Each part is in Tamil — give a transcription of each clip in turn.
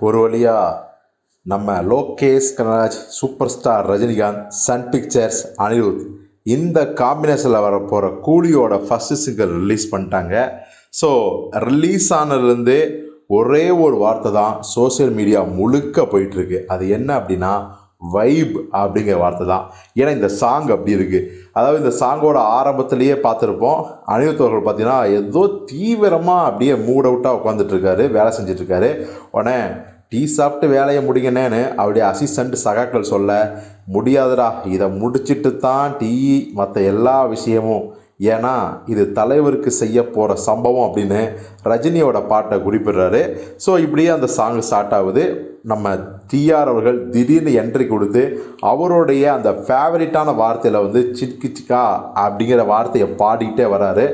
ஒரு வழியாக நம்ம Lokesh Kanagaraj super star Rajinikanth Sun Pictures Anirudh இந்த காம்பினேஷனில் வர போகிற கூலியோட ஃபஸ்ட்டு சிங்கர் ரிலீஸ் பண்ணிட்டாங்க. ஸோ ரிலீஸ் ஆனதுலேருந்தே ஒரே ஒரு வார்த்தை தான் சோஷியல் மீடியா முழுக்க போயிட்டுருக்கு அது என்ன அப்படின்னா வைப் அப்படிங்கிற வார்த்தை தான். ஏன்னா இந்த சாங் அப்படி இருக்குது அதாவது இந்த சாங்கோட ஆரம்பத்திலேயே பார்த்துருப்போம். அனிருத்தவர்கள் பார்த்தீங்கன்னா ஏதோ தீவிரமாக அப்படியே மூட் அவுட்டாக உட்காந்துட்ருக்காரு வேலை செஞ்சிட்ருக்காரு உடனே டீ சாப்பிட்டு வேலையை முடிங்கனேன்னு அவருடைய அசிஸ்டண்ட் சகாக்கள் சொல்ல முடியாதுடா இதை முடிச்சிட்டு தான் டீ மற்ற எல்லா விஷயமும். ஏன்னா இது தலைவருக்கு செய்ய போகிற சம்பவம் அப்படின்னு ரஜினியோட பாட்டை குறிப்பிடுறாரு. ஸோ இப்படியே அந்த சாங் ஸ்டார்ட் ஆகுது. நம்ம டிஆர் அவர்கள் திடீர்னு என்ட்ரி கொடுத்து அவருடைய அந்த ஃபேவரட்டான வார்த்தையில் வந்து சிட்கி சிக்கா அப்படிங்கிற வார்த்தையை பாடிக்கிட்டே வராரு.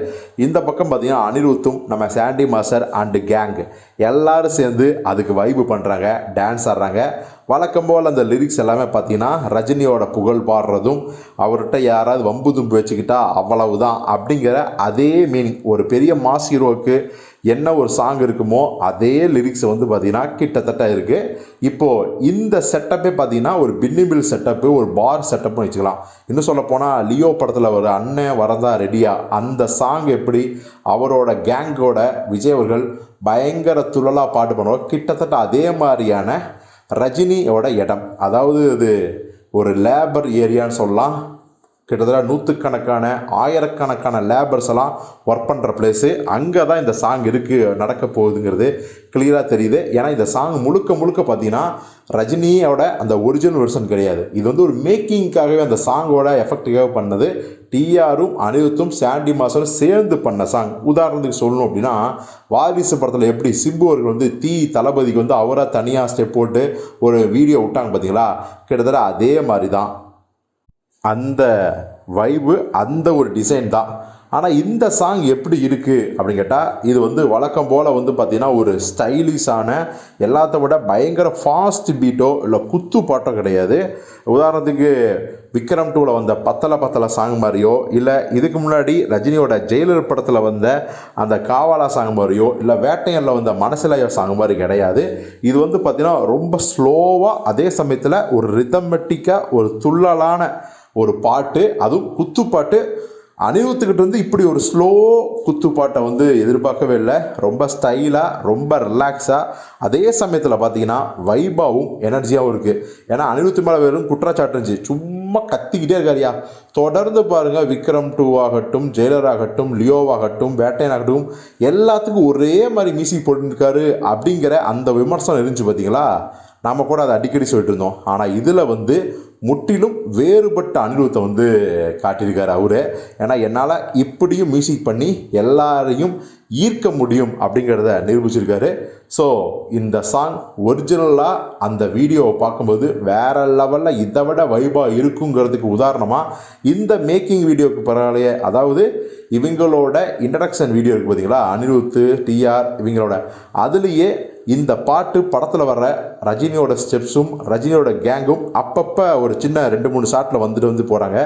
இந்த பக்கம் பார்த்திங்கன்னா அனிருத்தும் நம்ம சாண்டி மாஸ்டர் அண்டு கேங் எல்லோரும் சேர்ந்து அதுக்கு வைப்பு பண்ணுறாங்க டான்ஸ் ஆடுறாங்க. வழக்கம் போல் அந்த லிரிக்ஸ் எல்லாமே பார்த்தீங்கன்னா ரஜினியோட புகழ் பாடுறதும் அவர்கிட்ட யாராவது வம்பு தும்பு வச்சுக்கிட்டா அவ்வளவுதான் அப்படிங்கிற அதே மீனிங் ஒரு பெரிய மாஸ் ஹீரோவுக்கு என்ன ஒரு சாங் இருக்குமோ அதே லிரிக்ஸ் வந்து பார்த்தீங்கன்னா கிட்டத்தட்ட இருக்குது இப்போது இந்த செட்டப்பே பார்த்தீங்கன்னா ஒரு பின்னிபில் செட்டப்பு ஒரு பார் செட்டப்னு வச்சுக்கலாம். இன்னும் சொல்லப்போனால் லியோ படத்தில் ஒரு அண்ணன் வரதா ரெடியா அந்த சாங் எப்படி அவரோட கேங்கோட விஜய் அவர்கள் பயங்கர துள்ளலாக பாட்டு பண்ணுவோம் கிட்டத்தட்ட அதே மாதிரியான ரஜினியோட இடம். அதாவது இது ஒரு லேபர் ஏரியான்னு சொல்லலாம். கிட்டத்தட்ட நூற்றுக்கணக்கான ஆயிரக்கணக்கான லேபர்ஸ் எல்லாம் ஒர்க் பண்ணுற பிளேஸு அங்கே தான் இந்த சாங் இருக்குது நடக்க போகுதுங்கிறது கிளியராக தெரியுது. ஏன்னா இந்த சாங் முழுக்க முழுக்க பார்த்தீங்கன்னா ரஜினியோட அந்த ஒரிஜினல் வெர்ஷன் கிடையாது. இது வந்து ஒரு மேக்கிங்காகவே அந்த சாங்கோட எஃபெக்டுக்காக பண்ணது டிஆரும் அனிருத்தும் சாண்டி மாஸ்டரும் சேர்ந்து பண்ண சாங் உதாரணத்துக்கு சொல்லணும் அப்படின்னா வாரிசு படத்தில் எப்படி சிம்பு அவர்கள் வந்து தீ தளபதிக்கு வந்து அவராக தனியாக ஸ்டெப் போட்டு ஒரு வீடியோ விட்டாங்க பார்த்தீங்களா கிட்டத்தட்ட அதே மாதிரி தான் அந்த வைபு அந்த ஒரு டிசைன் தான். ஆனால் இந்த சாங் எப்படி இருக்குது அப்படின்னு கேட்டால் இது வந்து வழக்கம் போல் வந்து பார்த்திங்கன்னா ஒரு ஸ்டைலிஷான எல்லாத்த விட பயங்கர ஃபாஸ்ட் பீட்டோ இல்லை குத்து பாட்டோ கிடையாது. உதாரணத்துக்கு விக்ரம் டூவில் வந்த பத்தலை பத்தலை சாங் மாதிரியோ இல்லை இதுக்கு முன்னாடி ரஜினியோட ஜெயிலர் படத்தில் வந்த அந்த காவாலா சாங் மாதிரியோ இல்லை வேட்டையனில் வந்த மனசிலைய சாங் மாதிரி கிடையாது. இது வந்து பார்த்திங்கன்னா ரொம்ப ஸ்லோவாக அதே சமயத்தில் ஒரு ரிதமெட்டிக்காக ஒரு துள்ளலான ஒரு பாட்டு அதுவும் குத்துப்பாட்டு அனிருத்துக்கிட்ட வந்து இப்படி ஒரு ஸ்லோ குத்துப்பாட்டை வந்து எதிர்பார்க்கவே இல்லை. ரொம்ப ஸ்டைலாக ரொம்ப ரிலாக்ஸாக அதே சமயத்தில் பார்த்தீங்கன்னா வைபாவும் எனர்ஜியாகவும் இருக்குது ஏன்னா அனிருத்து மேலே வெறும் குற்றச்சாட்டு இருந்துச்சு. சும்மா கத்திக்கிட்டே இருக்காருயா தொடர்ந்து பாருங்கள் விக்ரம் டூ ஆகட்டும் ஜெயிலர் ஆகட்டும் லியோவாகட்டும் வேட்டையன் ஆகட்டும் எல்லாத்துக்கும் ஒரே மாதிரி மியூசிக் போட்டுருக்காரு அப்படிங்கிற அந்த விமர்சனம் இருந்துச்சு பார்த்தீங்களா நாம் கூட அதை அடிக்கடி சொல்லிட்டு இருந்தோம். ஆனால் இதில் வந்து முற்றிலும் வேறுபட்ட அனிருத்தை வந்து காட்டியிருக்கார் அவர். ஏன்னா என்னால் இப்படியும் மியூசிக் பண்ணி எல்லாரையும் ஈர்க்க முடியும் அப்படிங்கிறத நிரூபிச்சிருக்காரு. ஸோ இந்த சாங் ஒரிஜினலாக அந்த வீடியோவை பார்க்கும்போது வேறு லெவலில் இதை விட வைபாக இருக்குங்கிறதுக்கு உதாரணமாக இந்த மேக்கிங் வீடியோவுக்கு பரவாயில்லையே அதாவது இவங்களோட இன்ட்ரடக்ஷன் வீடியோ இருக்குது பார்த்தீங்களா அனிருத்து டிஆர் இவங்களோட. அதுலேயே இந்த பாட்டு படத்தில் வர்ற ரஜினியோட ஸ்டெப்ஸும் ரஜினியோட கேங்கும் அப்பப்போ ஒரு சின்ன ரெண்டு மூணு ஷாட்டில் வந்துட்டு வந்து போகிறாங்க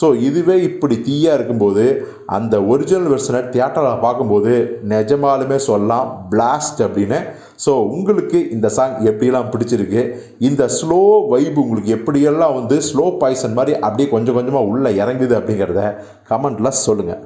ஸோ இதுவே இப்படி தீயாக இருக்கும்போது அந்த ஒரிஜினல் வெர்ஷனை தியேட்டரில் பார்க்கும்போது நிஜமாலுமே சொல்லலாம் பிளாஸ்ட் அப்படின்னு. ஸோ உங்களுக்கு இந்த சாங் எப்படியெல்லாம் பிடிச்சிருக்கு? இந்த ஸ்லோ வைப் உங்களுக்கு எப்படியெல்லாம் வந்து ஸ்லோ பாய்சன் மாதிரி அப்படியே கொஞ்சம் கொஞ்சமாக உள்ளே இறங்குது அப்படிங்கிறத கமெண்ட்டில் சொல்லுங்கள்